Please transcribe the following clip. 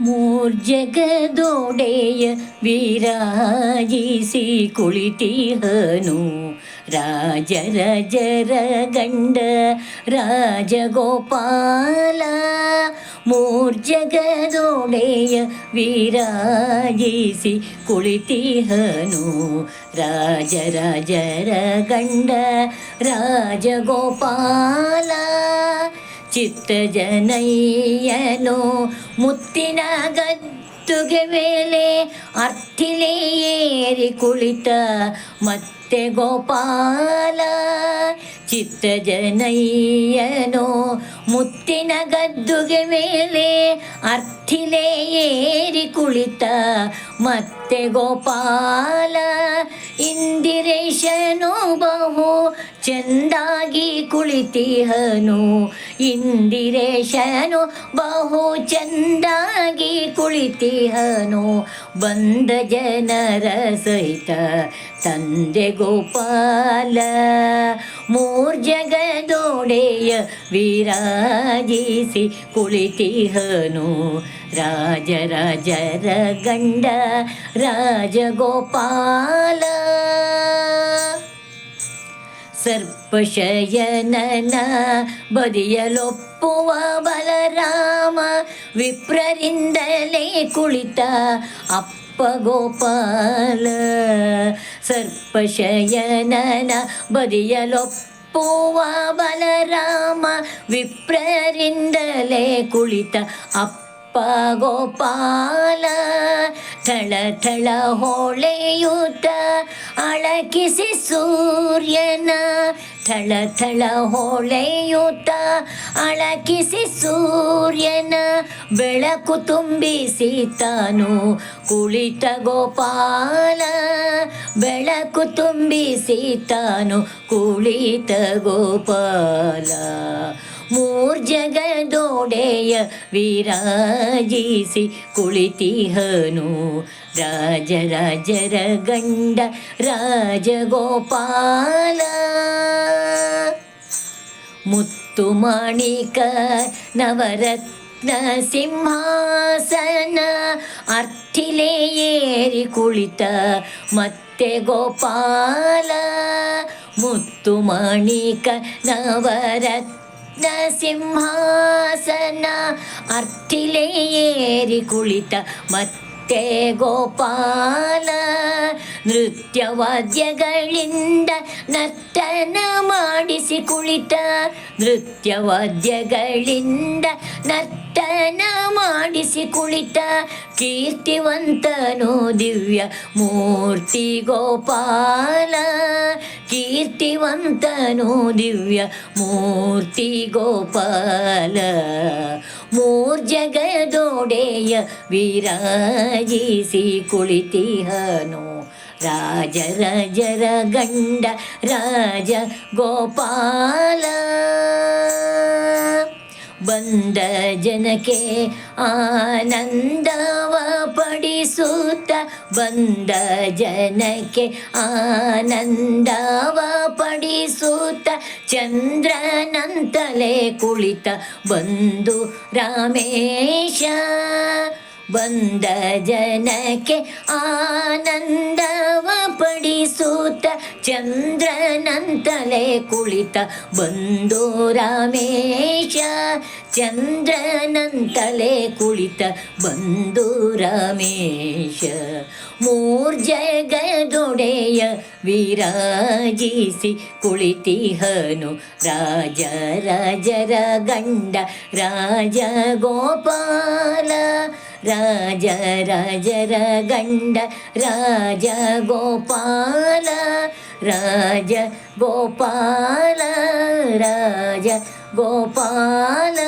ಮೂರ್ಜಗದೊಡೆಯ ವಿರಾಜಿಸಿ ಕುಳಿತಿಹನು ರಾಜರ ಜರ ಗಂಡ ರಾಜಗೋಪಾಲ ಮೂರ್ಜಗದೊಡೆಯ ವಿರಾಜಿಸಿ ಕುಳಿತಿಹನು ರಾಜ ರಾಜರ ಗಂಡ ರಾಜಗೋಪಾಲ ಚಿತ್ತಜನಯ್ಯನು ಮುತ್ತಿನ ಗದ್ದುಗೆ ಮೇಲೆ ಅರ್ಥಿಲೆ ಏರಿ ಕುಳಿತ ಮತ್ತೆ ಗೋಪಾಲ. ಚಿತ್ತಜನಯ್ಯನು ಮುತ್ತಿನ ಗದ್ದುಗೆ ಮೇಲೆ ಅರ್ಥಿಲೆ ಏರಿ ಕುಳಿತ ಮತ್ತೆ ಗೋಪಾಲ. ಇಂದಿರೇಶನು ಬಹು ಚೆಂದಾಗಿ ಕುಳಿತಿಹನು. ಇಂದಿರೇಶನು ಬಹು ಚೆಂದಾಗಿ ಕುಳಿತಿಹನು. ಬಂದ ಜನರ ಸಹಿತ ತಂದೆ ಗೋಪಾಲ. ಮೂರ್ಜಗದೊಡೆಯ ವಿರಾಜಿಸಿ ಕುಳಿತಿಹನು. ರಾಜರಾಜರ ಗಂಡ ರಾಜಗೋಪಾಲ. ಸರ್ಪಶಯನನ ಬದಿಯಲೊಪ್ಪುವ ಬಲರಾಮ ವಿಪ್ರರಿಂದಲೇ ಕುಳಿತ ಅಪ್ಪ ಗೋಪಾಲ ಸರ್ಪಶಯನನ ಬದಿಯಲೊಪ್ಪುವ ಬಲರಾಮ ವಿಪ್ರರಿಂದಲೇ ಕುಳಿತ ಅಪ್ಪ ಗೋಪಾಲ ಥಳ ಥಳ ಹೊಳೆಯುತ್ತ ಅಳಕಿಸಿ ಸೂರ್ಯನ ಥಳ ಥಳ ಹೊಳೆಯುತ್ತ ಅಳಕಿಸಿ ಸೂರ್ಯನ ಬೆಳಕು ತುಂಬಿಸಿ ತಾನು ಕುಳಿತ ಗೋಪಾಲ, ಬೆಳಕು ತುಂಬಿಸಿ ತಾನು ಕುಳಿತ ಗೋಪಾಲ. ಮೂರ್ಜಗದೊಡೆಯ ವಿರಾಜಿಸಿ ಕುಳಿತಿಹನು ರಾಜ ರಾಜರ ಗಂಡ ರಾಜಗೋಪಾಲ ಮುತ್ತು ಮಾಣಿಕ ನವರತ್ನ ಸಿಂಹಾಸನ ಅರ್ಥಿಲೆ ಏರಿ ಕುಳಿತ ಮತ್ತೆ ಗೋಪಾಲ ಮುತ್ತು ಮಾಣಿಕ ನವರತ್ನ ಸಿಂಹಾಸನ ಅರ್ಥಿಲೇರಿ ಕುಳಿತ ಮತ್ತೆ ಗೋಪಾಲ. ನೃತ್ಯ ವಾದ್ಯಗಳಿಂದ ನರ್ತನ ಮಾಡಿಸಿ ಕುಳಿತ. ನೃತ್ಯ ವಾದ್ಯಗಳಿಂದ ನರ್ತನ ಮಾಡಿಸಿ ಕುಳಿತ. ಕೀರ್ತಿವಂತನು ದಿವ್ಯ ಮೂರ್ತಿ ಗೋಪಾಲ. ಕೀರ್ತಿವಂತನು ದಿವ್ಯ ಮೂರ್ತಿ ಗೋಪಾಲ. ಮೂರ್ಜಗದೊಡೆಯ ವಿರಾಜಿಸಿ ಕುಳಿತಿಹನು ರಾಜ ರಾಜರ ಗಂಡ ರಾಜ ಗೋಪಾಲ. ಬಂದ ಜನಕ್ಕೆ ಆನಂದವ ಪಡಿಸುತ್ತ ಬಂದ ಜನಕ್ಕೆ ಆನಂದವ ಪಡಿಸುತ್ತ ಚಂದ್ರನಂತಲೇ ಕುಳಿತ ಬಂದು ರಾಮೇಶ ಬಂದ ಜನಕ್ಕೆ ಆನಂದವ ಪಡಿಸುತ್ತ ಚಂದ್ರನಂತಲೇ ಕುಳಿತ ಬಂದು ರಾಮೇಶ ಚಂದ್ರನಂತಲೇ ಕುಳಿತ ಬಂದು ರಾಮೇಶ ಮೂರ್ಜಗದೊಡೆಯ ವಿರಾಜಿಸಿ ಕುಳಿತಿಹನು ರಾಜ ರಾಜರ ಗಂಡ ರಾಜ ಗೋಪಾಲ ರಾಜ ರಾಜರ ಗಂಡ ರಾಜ ಗೋಪಾಲ రాజ గోపాల రాజ గోపాల.